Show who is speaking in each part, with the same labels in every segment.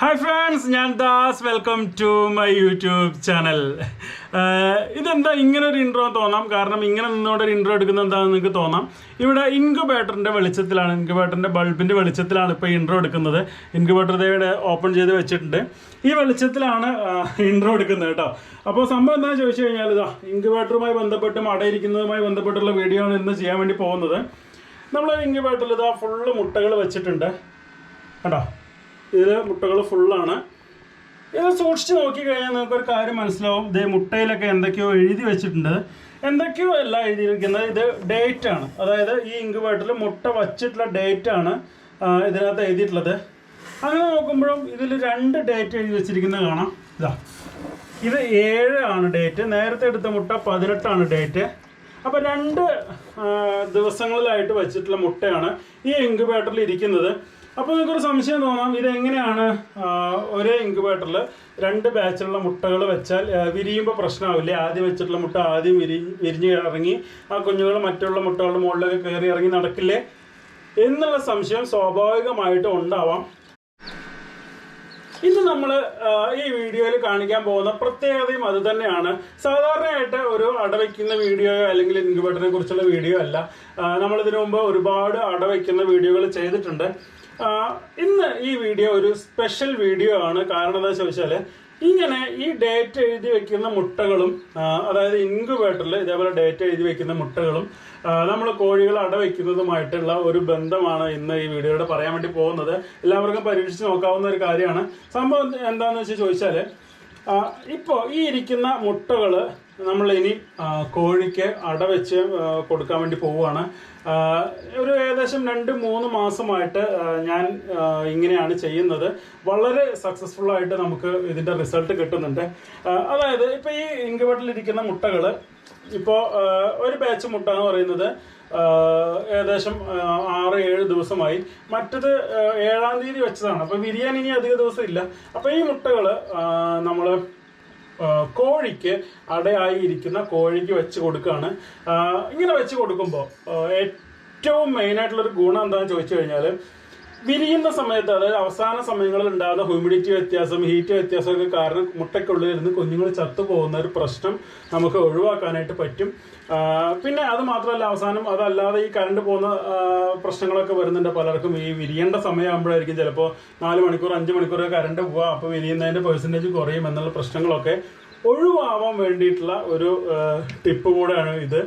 Speaker 1: Hi friends ഞാൻ Das. Welcome to my YouTube channel ഇതെന്താ? ഇങ്ങനെ ഒരു ഇൻട്രോ തോന്നാം. കാരണം ഇങ്ങനെ നിന്നുകൊണ്ട് ഒരു ഇൻട്രോ എടുക്കുന്നത് എന്താണെന്ന് നിങ്ങൾക്ക് തോന്നാം. ഇവിടെ ഇൻക്യുബേറ്ററിന്റെ വെളിച്ചത്തിലാണ് ഇൻക്യുബേറ്ററിന്റെ ബൾബിന്റെ വെളിച്ചത്തിലാണ് ഇപ്പോൾ ഇൻട്രോ എടുക്കുന്നത്. ഇൻക്യുബേറ്റർ ഇവിടെ ഓപ്പൺ ചെയ്ത് വെച്ചിട്ടുണ്ട്. ഈ വെളിച്ചത്തിലാണ് ഇൻട്രോ എടുക്കുന്നത് കേട്ടോ. അപ്പോൾ സംഭവം എന്താണെന്ന് ചോദിച്ചു കഴിഞ്ഞാൽ ഇതാ ഇൻക്യുബേറ്ററുമായി ബന്ധപ്പെട്ടും അടയിരിക്കുന്നതുമായി ബന്ധപ്പെട്ടുള്ള വീഡിയോ ആണ് ഇന്ന് ചെയ്യാൻ വേണ്ടി പോകുന്നത്. നമ്മൾ ഇൻക്യുബേറ്ററിൽ ഇതാ ഫുള്ള് മുട്ടകൾ വെച്ചിട്ടുണ്ട്. കണ്ടോ? ഇതിൽ മുട്ടകൾ ഫുള്ളാണ് ഇത് സൂക്ഷിച്ച് നോക്കിക്കഴിഞ്ഞാൽ നിങ്ങൾക്ക് ഒരു കാര്യം മനസ്സിലാവും. ഇതേ മുട്ടയിലൊക്കെ എന്തൊക്കെയോ എഴുതി വെച്ചിട്ടുണ്ട്. എന്തൊക്കെയോ അല്ല എഴുതിയിരിക്കുന്നത്. ഇത് ഡേറ്റ് ആണ്. അതായത് ഈ ഇൻക്യുബേറ്ററിൽ മുട്ട വച്ചിട്ടുള്ള ഡേറ്റ് ആണ് ഇതിനകത്ത് എഴുതിയിട്ടുള്ളത്. അങ്ങനെ നോക്കുമ്പോഴും ഇതിൽ രണ്ട് ഡേറ്റ് എഴുതി വെച്ചിരിക്കുന്നത് കാണാം. ഇതാ. ഇത് ഏഴ് ആണ് ഡേറ്റ് നേരത്തെ എടുത്ത മുട്ട പതിനെട്ടാണ് ഡേറ്റ് അപ്പോൾ രണ്ട് ദിവസങ്ങളിലായിട്ട് വെച്ചിട്ടുള്ള മുട്ടയാണ് ഈ ഇൻക്യുബേറ്ററിൽ ഇരിക്കുന്നത്. അപ്പോൾ നിങ്ങൾക്കൊരു സംശയം തോന്നാം. ഇതെങ്ങനെയാണ് ഒരേ ഇൻക്യുബേറ്ററിൽ രണ്ട് ബാച്ചിലുള്ള മുട്ടകൾ വെച്ചാൽ വിരിയുമ്പോൾ പ്രശ്നമാവില്ലേ? ആദ്യം വെച്ചിട്ടുള്ള മുട്ട ആദ്യം വിരി വിരിഞ്ഞ് ഇറങ്ങി ആ കുഞ്ഞുങ്ങൾ മറ്റുള്ള മുട്ടകളുടെ മുകളിലൊക്കെ കയറി ഇറങ്ങി നടക്കില്ലേ? എന്നുള്ള സംശയം സ്വാഭാവികമായിട്ടും ഉണ്ടാവാം. ഇന്ന് നമ്മൾ ഈ വീഡിയോയിൽ കാണിക്കാൻ പോകുന്ന പ്രത്യേകതയും അത് തന്നെയാണ്. സാധാരണയായിട്ട് ഒരു അടവയ്ക്കുന്ന വീഡിയോയോ അല്ലെങ്കിൽ ഇൻക്യുബേറ്ററിനെ കുറിച്ചുള്ള വീഡിയോ അല്ല. നമ്മളിതിനു മുമ്പ് ഒരുപാട് അടവയ്ക്കുന്ന വീഡിയോകൾ ചെയ്തിട്ടുണ്ട്. ഇന്ന് ഈ വീഡിയോ ഒരു സ്പെഷ്യൽ വീഡിയോ ആണ്. കാരണം എന്താ ചോദിച്ചാൽ ഇങ്ങനെ ഈ ഡേറ്റ് എഴുതി വെക്കുന്ന മുട്ടകളും അതായത് ഇൻക്യുബേറ്ററിൽ ഇതേപോലെ ഡേറ്റ് എഴുതി വെക്കുന്ന മുട്ടകളും നമ്മൾ കോഴികൾ അടവയ്ക്കുന്നതുമായിട്ടുള്ള ഒരു ബന്ധമാണ് ഇന്ന് ഈ വീഡിയോയുടെ പറയാൻ വേണ്ടി പോകുന്നത്. എല്ലാവർക്കും പരീക്ഷിച്ച് നോക്കാവുന്ന ഒരു കാര്യമാണ്. സംഭവം എന്താണെന്ന് വെച്ച് ചോദിച്ചാൽ ഇപ്പോൾ ഈ ഇരിക്കുന്ന മുട്ടകൾ നമ്മൾ ഇനി കോഴിക്ക് അടവെച്ച് വെച്ച് കൊടുക്കാൻ വേണ്ടി പോവുകയാണ്. ഒരു ഏകദേശം രണ്ട് മൂന്ന് മാസമായിട്ട് ഞാൻ ഇങ്ങനെയാണ് ചെയ്യുന്നത്. വളരെ സക്സസ്ഫുൾ ആയിട്ട് നമുക്ക് ഇതിന്റെ റിസൾട്ട് കിട്ടുന്നുണ്ട്. അതായത് ഇപ്പൊ ഈ ഇരിക്കുന്ന മുട്ടകൾ ഇപ്പോൾ ഒരു ബാച്ച് മുട്ട എന്ന് പറയുന്നത് ഏകദേശം ആറ് ഏഴ് ദിവസമായി. മറ്റത് ഏഴാം തീയതി വെച്ചതാണ്. അപ്പൊ ബിരിയാണി ഇനി അധിക ദിവസം ഇല്ല അപ്പൊ ഈ മുട്ടകൾ നമ്മൾ കോഴിക്ക് അടയായി ഇരിക്കുന്ന കോഴിക്ക് വെച്ച് കൊടുക്കുകയാണ് ഇങ്ങനെ വെച്ച് കൊടുക്കുമ്പോൾ ഏറ്റവും മെയിനായിട്ടുള്ളൊരു ഗുണം എന്താണെന്ന് ചോദിച്ചു കഴിഞ്ഞാൽ വിരിയുന്ന സമയത്ത് അതായത് അവസാന സമയങ്ങളിൽ ഉണ്ടാകുന്ന ഹ്യൂമിഡിറ്റി വ്യത്യാസം ഹീറ്റ് വ്യത്യാസമൊക്കെ കാരണം മുട്ടയ്ക്കുള്ളിൽ ഇരുന്ന് കുഞ്ഞുങ്ങൾ ചത്തുപോകുന്ന ഒരു പ്രശ്നം നമുക്ക് ഒഴിവാക്കാനായിട്ട് പറ്റും. പിന്നെ അത് മാത്രമല്ല അവസാനം അതല്ലാതെ ഈ കറണ്ട് പോകുന്ന പ്രശ്നങ്ങളൊക്കെ വരുന്നുണ്ട് പലർക്കും. ഈ വിരിയേണ്ട സമയമാകുമ്പോഴായിരിക്കും ചിലപ്പോൾ നാല് മണിക്കൂർ അഞ്ച് മണിക്കൂർ കറണ്ട് പോവുക അപ്പോൾ വിരിയുന്നതിന്റെ പെർസെന്റേജ് കുറയും എന്നുള്ള പ്രശ്നങ്ങളൊക്കെ ഒഴിവാവാൻ വേണ്ടിയിട്ടുള്ള ഒരു ടിപ്പ് കൂടെയാണ് ഇത്.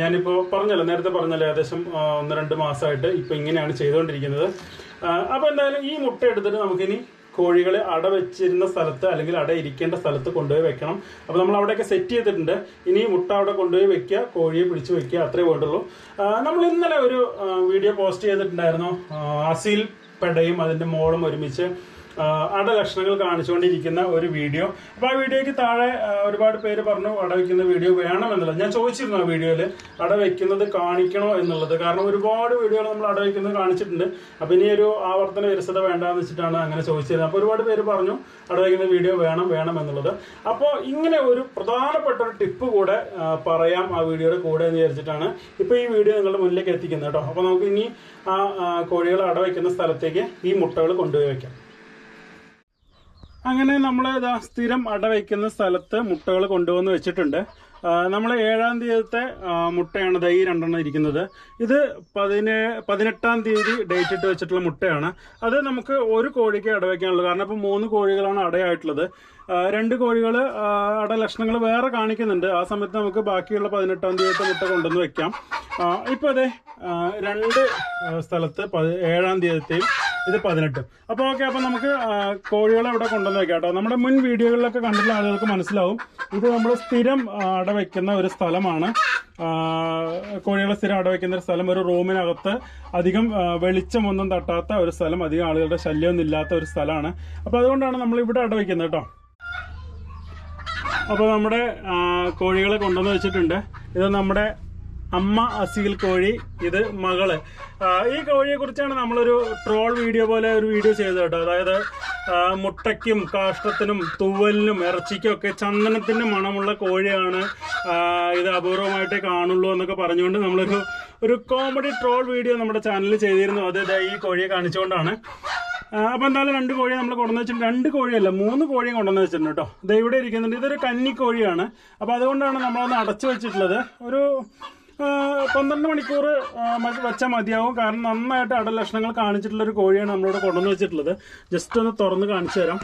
Speaker 1: ഞാനിപ്പോൾ ഞാനിപ്പോ പറഞ്ഞല്ലോ നേരത്തെ പറഞ്ഞല്ലോ ഏകദേശം ഒന്ന് രണ്ട് മാസമായിട്ട് ഇപ്പോൾ ഇങ്ങനെയാണ് ചെയ്തുകൊണ്ടിരിക്കുന്നത്. ആ, അപ്പൊ എന്തായാലും ഈ മുട്ട എടുത്തിട്ട് നമുക്കിനി കോഴികളെ അട വെച്ചിരുന്ന സ്ഥലത്ത് അല്ലെങ്കിൽ അട ഇരിക്കേണ്ട സ്ഥലത്ത് കൊണ്ടുപോയി വെക്കണം. അപ്പൊ നമ്മൾ അവിടെയൊക്കെ സെറ്റ് ചെയ്തിട്ടുണ്ട്. ഇനി മുട്ട അവിടെ കൊണ്ടുപോയി വെക്കുക കോഴിയെ പിടിച്ചു വെക്കുക അത്രേ വേണ്ടുള്ളൂ. നമ്മൾ ഇന്നലെ ഒരു വീഡിയോ പോസ്റ്റ് ചെയ്തിട്ടുണ്ടായിരുന്നു. അസീൽ പെടയും അതിന്റെ മോളും ഒരുമിച്ച് ആ, അടലക്ഷണങ്ങൾ കാണിച്ചുകൊണ്ടിരിക്കുന്ന ഒരു വീഡിയോ. അപ്പോൾ ആ വീഡിയോയ്ക്ക് താഴെ ഒരുപാട് പേര് പറഞ്ഞു അട വെക്കുന്ന വീഡിയോ വേണമെന്നുള്ളത് ഞാൻ ചോദിച്ചിരുന്നു ആ വീഡിയോയിൽ അട വെക്കുന്നത് കാണിക്കണോ എന്നുള്ളത്? കാരണം ഒരുപാട് വീഡിയോകൾ നമ്മൾ അട വെക്കുന്നത് കാണിച്ചിട്ടുണ്ട്. അപ്പോൾ ഇനി ഒരു ആവർത്തന വിരസത വേണ്ടാന്ന് വെച്ചിട്ടാണ് അങ്ങനെ ചോദിച്ചത്. അപ്പോൾ ഒരുപാട് പേര് പറഞ്ഞു അട വെക്കുന്ന വീഡിയോ വേണം വേണം എന്നുള്ളത്. അപ്പോൾ ഇങ്ങനെ ഒരു പ്രധാനപ്പെട്ട ഒരു ടിപ്പ് കൂടെ പറയാം ആ വീഡിയോയുടെ കൂടെ എന്ന് വിചാരിച്ചിട്ടാണ് ഇപ്പൊ ഈ വീഡിയോ നിങ്ങളുടെ മുന്നിലേക്ക് എത്തിക്കുന്നത് കേട്ടോ. അപ്പോൾ നമുക്ക് ഇനി ആ കോഴികൾ അട വെക്കുന്ന സ്ഥലത്തേക്ക് ഈ മുട്ടകൾ കൊണ്ടുപോയി വെക്കാം. അങ്ങനെ നമ്മൾ സ്ഥിരം അടവയ്ക്കുന്ന സ്ഥലത്ത് മുട്ടകൾ കൊണ്ടുവന്ന് വെച്ചിട്ടുണ്ട്. നമ്മൾ ഏഴാം തീയതിത്തെ മുട്ടയാണ് ദൈ രണ്ടെണ്ണം ഇരിക്കുന്നത്. ഇത് പതിനേ പതിനെട്ടാം തീയതി ഡേറ്റ് ഇട്ട് വെച്ചിട്ടുള്ള മുട്ടയാണ്. അത് നമുക്ക് ഒരു കോഴിക്ക് അടവയ്ക്കാനുള്ളൂ കാരണം ഇപ്പോൾ മൂന്ന് കോഴികളാണ് അടയായിട്ടുള്ളത്. രണ്ട് കോഴികൾ അട ലക്ഷണങ്ങൾ വേറെ കാണിക്കുന്നുണ്ട്. ആ സമയത്ത് നമുക്ക് ബാക്കിയുള്ള പതിനെട്ടാം തീയതിത്തെ മുട്ട കൊണ്ടുവന്ന് വെക്കാം. ഇപ്പോൾ അതെ രണ്ട് സ്ഥലത്ത് ഏഴാം തീയതിത്തെയും ഇത് പതിനെട്ട്. അപ്പോൾ ഓക്കെ അപ്പോൾ നമുക്ക് കോഴികളെ ഇവിടെ കൊണ്ടുവന്ന് വെക്കാം കേട്ടോ. നമ്മുടെ മുൻ വീഡിയോകളിലൊക്കെ കണ്ടിട്ടുള്ള ആളുകൾക്ക് മനസ്സിലാവും. ഇത് നമ്മൾ സ്ഥിരം അട വെക്കുന്ന ഒരു സ്ഥലമാണ്. കോഴികളെ സ്ഥിരം അട വയ്ക്കുന്ന ഒരു സ്ഥലം. ഒരു റൂമിനകത്ത് അധികം വെളിച്ചമൊന്നും തട്ടാത്ത ഒരു സ്ഥലം. അധികം ആളുകളുടെ ശല്യമൊന്നും ഇല്ലാത്ത ഒരു സ്ഥലമാണ്. അപ്പോൾ അതുകൊണ്ടാണ് നമ്മൾ ഇവിടെ അട വെക്കുന്നത് കേട്ടോ. അപ്പോൾ നമ്മുടെ കോഴികളെ കൊണ്ടുവന്ന് വെച്ചിട്ടുണ്ട്. ഇത് നമ്മുടെ അമ്മ അസീൽ കോഴി ഇത് മകൾ. ഈ കോഴിയെ കുറിച്ചാണ് നമ്മളൊരു ട്രോൾ വീഡിയോ പോലെ ഒരു വീഡിയോ ചെയ്തത് കേട്ടോ. അതായത് മുട്ടയ്ക്കും കാഷ്ടത്തിനും തൂവലിനും ഇറച്ചിക്കും ഒക്കെ ചന്ദനത്തിന്റെ മണമുള്ള കോഴിയാണ് ഇത് അപൂർവമായിട്ടേ കാണുള്ളൂ എന്നൊക്കെ പറഞ്ഞുകൊണ്ട് നമ്മളൊരു ഒരു കോമഡി ട്രോൾ വീഡിയോ നമ്മുടെ ചാനലിൽ ചെയ്തിരുന്നു. അത് ഈ കോഴിയെ കാണിച്ചുകൊണ്ടാണ്. അപ്പോൾ എന്തായാലും രണ്ട് കോഴിയെ നമ്മൾ കൊണ്ടുവന്ന് വെച്ചിട്ടുണ്ട്. രണ്ട് കോഴിയല്ല മൂന്ന് കോഴിയും കൊണ്ടുവന്ന് വെച്ചിട്ടുണ്ട് കേട്ടോ. ഇവിടെ ഇരിക്കുന്നുണ്ട്. ഇതൊരു കന്നിക്കോഴിയാണ്. അപ്പോൾ അതുകൊണ്ടാണ് നമ്മളൊന്ന് അടച്ചു വെച്ചിട്ടുള്ളത്. ഒരു പന്ത്രണ്ട് മണിക്കൂർ വെച്ചാൽ മതിയാവും. കാരണം നന്നായിട്ട് അടലക്ഷണങ്ങൾ കാണിച്ചിട്ടുള്ള ഒരു കോഴിയാണ് നമ്മളിവിടെ കൊണ്ടുവന്ന് വെച്ചിട്ടുള്ളത്. ജസ്റ്റ് ഒന്ന് തുറന്ന് കാണിച്ചു തരാം.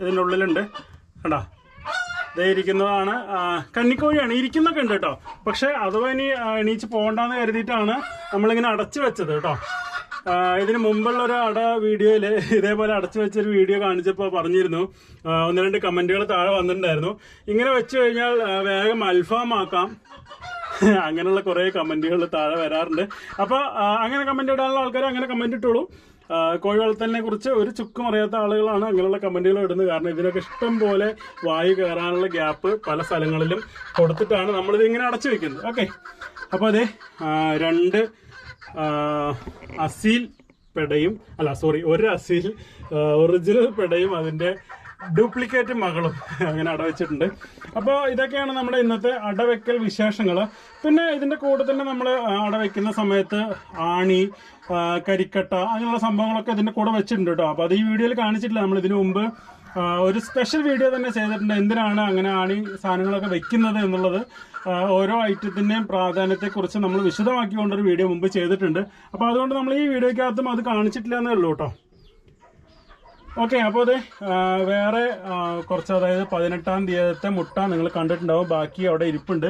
Speaker 1: ഇതിന്റെ ഉള്ളിലുണ്ട് കണ്ടാ? ഇരിക്കുന്നതാണ് കന്നിക്കോഴിയാണ്. ഇരിക്കുന്നൊക്കെ ഉണ്ട് കേട്ടോ. പക്ഷെ അഥവാ ഇനി എണീച്ച് പോകണ്ടെന്ന് കരുതിയിട്ടാണ് നമ്മളിങ്ങനെ അടച്ചു വെച്ചത് കേട്ടോ. ഇതിന് മുമ്പുള്ള ഒരു അട വീഡിയോയിൽ ഇതേപോലെ അടച്ചു വെച്ചൊരു വീഡിയോ കാണിച്ചപ്പോൾ പറഞ്ഞിരുന്നു. ഒന്ന് രണ്ട് കമന്റുകൾ താഴെ വന്നിട്ടുണ്ടായിരുന്നു. ഇങ്ങനെ വെച്ച് കഴിഞ്ഞാൽ വേഗം അൽഫാം ആക്കാം. അങ്ങനെയുള്ള കുറേ കമന്റുകൾ താഴെ വരാറുണ്ട്. അപ്പോൾ അങ്ങനെ കമന്റ് ഇടാനുള്ള ആൾക്കാർ അങ്ങനെ കമന്റ് ഇട്ടോളൂ. കോഴി വളർത്തലിനെ കുറിച്ച് ഒരു ചുക്കും അറിയാത്ത ആളുകളാണ് അങ്ങനെയുള്ള കമന്റുകൾ ഇടുന്നത്. കാരണം ഇതിനൊക്കെ ഇഷ്ടം പോലെ വായു കയറാനുള്ള ഗ്യാപ്പ് പല സ്ഥലങ്ങളിലും കൊടുത്തിട്ടാണ് നമ്മളിത് ഇങ്ങനെ അടച്ചു വെക്കുന്നത്. ഓക്കെ. അപ്പോൾ അതെ രണ്ട് അസീൽ പെടയും അല്ല സോറി ഒരു അസീൽ ഒറിജിനൽ പെടയും അതിന്റെ ഡ്യൂപ്ലിക്കേറ്റ് മകളും അങ്ങനെ അടവെച്ചിട്ടുണ്ട്. അപ്പോൾ ഇതൊക്കെയാണ് നമ്മുടെ ഇന്നത്തെ അടവെക്കൽ വിശേഷങ്ങൾ പിന്നെ ഇതിന്റെ കൂടെ തന്നെ നമ്മൾ അടവെക്കുന്ന സമയത്ത് ആണി കരിക്കട്ട അങ്ങനെയുള്ള സംഭവങ്ങളൊക്കെ ഇതിന്റെ കൂടെ വെച്ചിട്ടുണ്ട് കേട്ടോ അപ്പോൾ അത് ഈ വീഡിയോയിൽ കാണിച്ചിട്ടില്ല. നമ്മൾ ഇതിനു മുമ്പ് ഒരു സ്പെഷ്യൽ വീഡിയോ തന്നെ ചെയ്തിട്ടുണ്ട്. എന്തിനാണ് അങ്ങനെ ആണി സാധനങ്ങളൊക്കെ വെക്കുന്നത് എന്നുള്ളത് ഓരോ ഐറ്റത്തിന്റെയും പ്രാധാന്യത്തെക്കുറിച്ച് നമ്മൾ വിശദമാക്കിക്കൊണ്ടൊരു വീഡിയോ മുമ്പ് ചെയ്തിട്ടുണ്ട്. അപ്പോൾ അതുകൊണ്ട് നമ്മൾ ഈ വീഡിയോയ്ക്കകത്തും അത് കാണിച്ചിട്ടില്ല എന്നേ ഉള്ളൂ കേട്ടോ. ഓക്കെ അപ്പോൾ അതെ വേറെ കുറച്ച് അതായത് പതിനെട്ടാം തീയതിയത്തെ മുട്ട നിങ്ങൾ കണ്ടിട്ടുണ്ടാവും. ബാക്കി അവിടെ ഇരിപ്പുണ്ട്.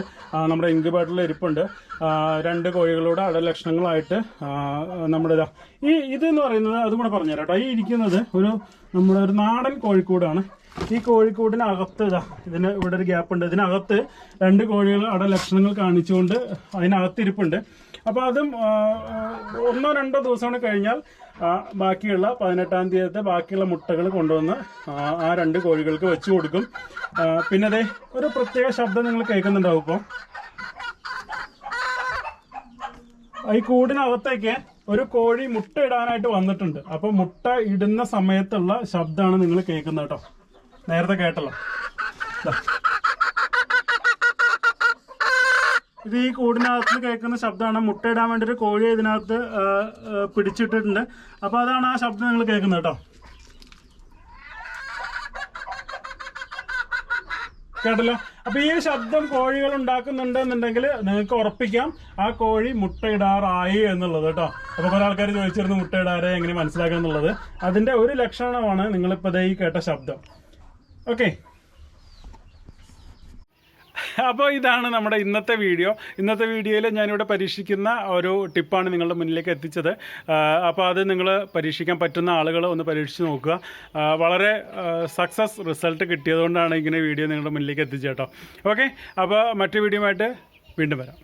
Speaker 1: നമ്മുടെ ഇൻക്യുബേറ്ററിൽ ഇരിപ്പുണ്ട്. രണ്ട് കോഴികളുടെ അടലക്ഷണങ്ങളായിട്ട് ലക്ഷണങ്ങളായിട്ട് നമ്മുടെ ഇതാ ഈ ഇതെന്ന് പറയുന്നത് അതും കൂടെ പറഞ്ഞുതരാം കേട്ടോ. ഈ ഇരിക്കുന്നത് ഒരു നമ്മുടെ ഒരു നാടൻ കോഴിക്കൂടാണ്. ഈ കോഴിക്കൂടിനകത്ത് ഇതാ ഇതിന് ഇവിടെ ഒരു ഗ്യാപ്പ് ഉണ്ട് ഇതിനകത്ത് രണ്ട് കോഴികൾ അട ലക്ഷണങ്ങൾ കാണിച്ചുകൊണ്ട് അതിനകത്ത് ഇരിപ്പുണ്ട്. അപ്പോൾ അതും ഒന്നോ രണ്ടോ ദിവസമാണ് കഴിഞ്ഞാൽ ബാക്കിയുള്ള പതിനെട്ടാം തീയതി ബാക്കിയുള്ള മുട്ടകൾ കൊണ്ടുവന്ന് ആ രണ്ട് കോഴികൾക്ക് വെച്ചു കൊടുക്കും. പിന്നെ അതെ ഒരു പ്രത്യേക ശബ്ദം നിങ്ങൾ കേൾക്കുന്നുണ്ടാവും ഇപ്പോൾ ഈ കൂടിനകത്തേക്ക് ഒരു കോഴി മുട്ട ഇടാനായിട്ട് വന്നിട്ടുണ്ട്. അപ്പോൾ മുട്ട ഇടുന്ന സമയത്തുള്ള ശബ്ദമാണ് നിങ്ങൾ കേൾക്കുന്നത് കേട്ടോ. നേരത്തെ കേട്ടല്ലോ ദാ. ഇത് ഈ കൂടിനകത്ത് കേൾക്കുന്ന ശബ്ദമാണ്. മുട്ടയിടാൻ വേണ്ടി ഒരു കോഴി ഇതിനകത്ത് പിടിച്ചിട്ടിട്ടുണ്ട്. അപ്പൊ അതാണ് ആ ശബ്ദം നിങ്ങൾ കേൾക്കുന്നത് കേട്ടോ. കേട്ടല്ലോ? അപ്പൊ ഈ ശബ്ദം കോഴികൾ ഉണ്ടാക്കുന്നുണ്ട് എന്നുണ്ടെങ്കിൽ നിങ്ങൾക്ക് ഉറപ്പിക്കാം. ആ കോഴി മുട്ടയിടാറായി എന്നുള്ളത് കേട്ടോ. അപ്പൊ കുറെ ആൾക്കാർ ചോദിച്ചിരുന്നു മുട്ടയിടാറെ എങ്ങനെ മനസ്സിലാക്കുക എന്നുള്ളത്. അതിന്റെ ഒരു ലക്ഷണമാണ് നിങ്ങളിപ്പോ ഈ കേട്ട ശബ്ദം. ഓക്കെ അപ്പോൾ ഇതാണ് നമ്മുടെ ഇന്നത്തെ വീഡിയോ. ഇന്നത്തെ വീഡിയോയിൽ ഞാനിവിടെ പരീക്ഷിക്കുന്ന ഒരു ടിപ്പാണ് നിങ്ങളുടെ മുന്നിലേക്ക് എത്തിച്ചത്. അപ്പോൾ അത് നിങ്ങൾ പരീക്ഷിക്കാൻ പറ്റുന്ന ആളുകൾ ഒന്ന് പരീക്ഷിച്ച് നോക്കുക. വളരെ സക്സസ് റിസൾട്ട് കിട്ടിയതുകൊണ്ടാണ് ഇങ്ങനെ വീഡിയോ നിങ്ങളുടെ മുന്നിലേക്ക് എത്തിച്ചേട്ടോ ഓക്കെ അപ്പോൾ മറ്റു വീഡിയോ വീണ്ടും വരാം.